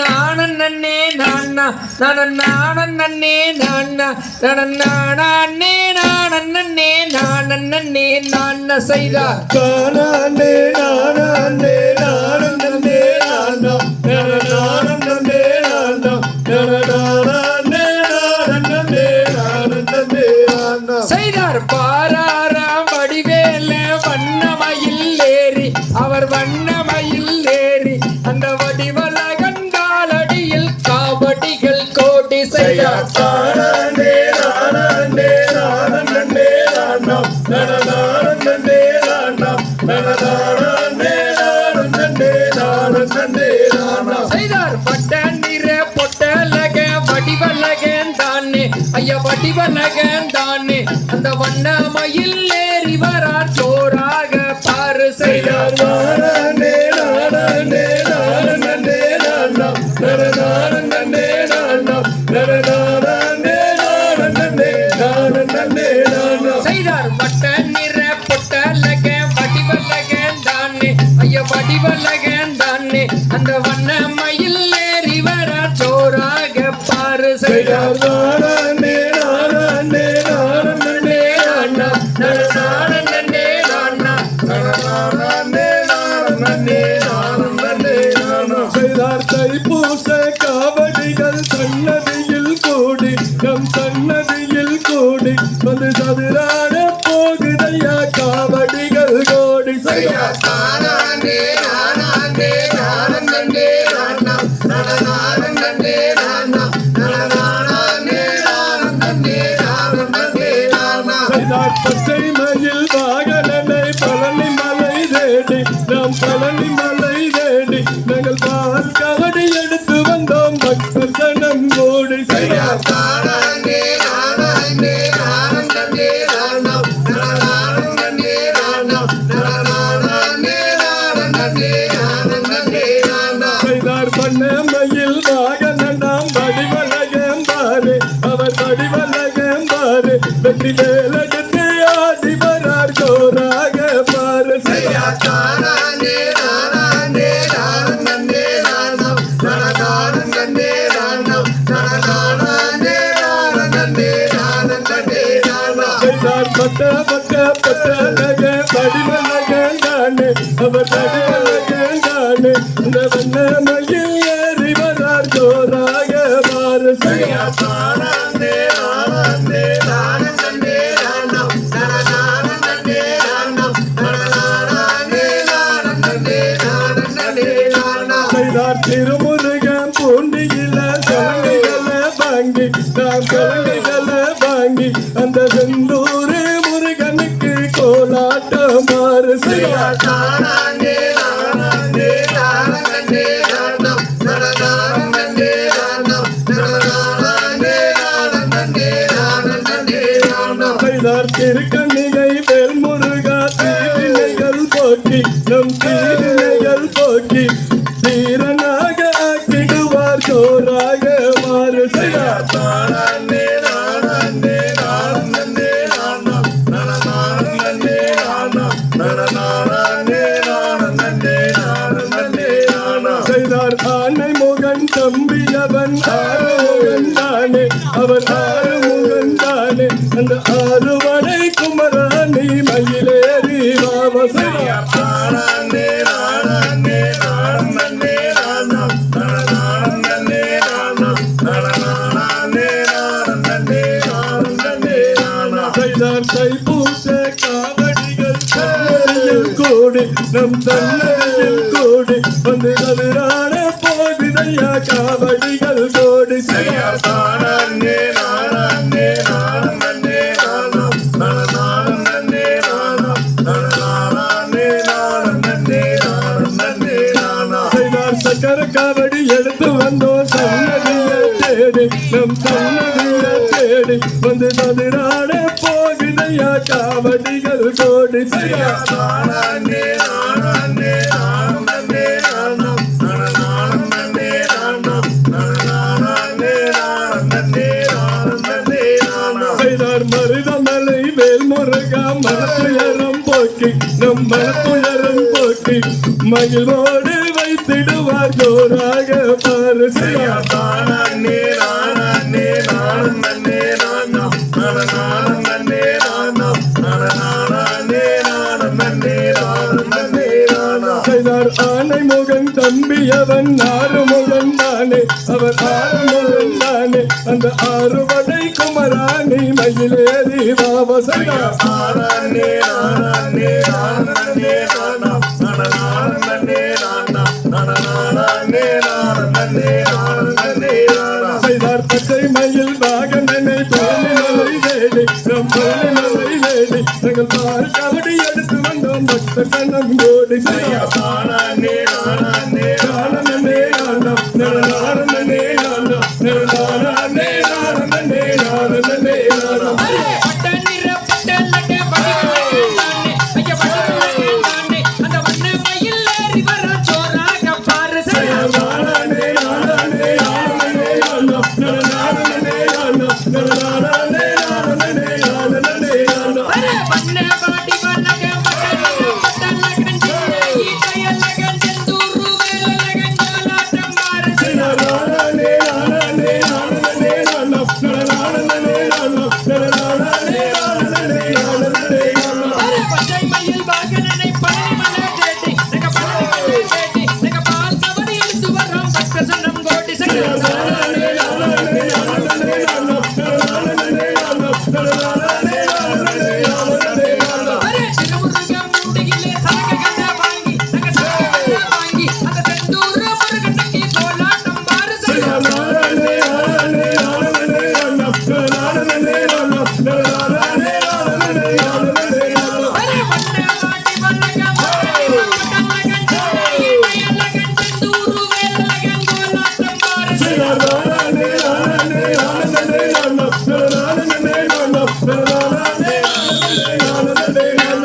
நானே நன்னே நானே நானன் நானன் நன்னே நானே நானன் நன்னே நானன் நான நானே நானே ஐயா வடிவலகன் தானே. அந்த வண்ணமயில் ஏறி வரார் சோறாக பாரு செய்தார். நானே செய்தார் வட்ட நானா நானே நானா நானே நானே நானே நானா செய்தார் தைப்பூச காவடிகள் சன்னதியில் கூடி நம் சன்னதியில் கூடி வந்து சதுராட நானா பச்சை மயில் வாகனனை பழனி மலை தேடி நாம் பழனி மலை தேடி நாங்கள் பால் கவடி எடுத்து வந்தோம். பக்தர் ஜனம் கூடி செய்தார் நானே பட்ட பட்ட பட்ட நக வடிவலக தானே அவர் வடிவலக தானே. அந்த வண்ண மயில் திருக்கண்ணிகை பெருமுருகா முருகா தீவினைகள் போக்கி நம் தீவினைகள் குமரானே அவர் ஆறு முகந்தானே அந்த ஆறுவடை குமராணி மயிலேறி ராம செய்தார் நானே நானே நானே நானா நானே நானா நானே நானே நானே நானா காவடிகள் தன்னறியில் நம் தன்னையில் கூடி வந்து கதிரான போதினையா காவடிகள் கோடி. செய்யா சக்கர காவடி எடுத்து வந்தோம். சன்னதியை தேடி நம் சன்னதியை தேடி வந்து கதிரான போதிதையா காவடிகள் கோடி மருதமலை வேல் முருகா மனத்துயரம் போக்கி நம் மனத்துயரம் போக்கி மகிழ்வோடு வைத்திடுவார் ஜோராக பாரு ஆனை முகன் தம்பி அவன் ஆறு முகன் தானே. அவர் ஆறு முகன் தானே. அந்த ஆறு வடை குமராணி மயிலேறி வாவ வேலை நம்மளை வேலை நாங்கள் பால் கபடி எடுத்து வந்தோம் பக்த கோடி No, no, no, no.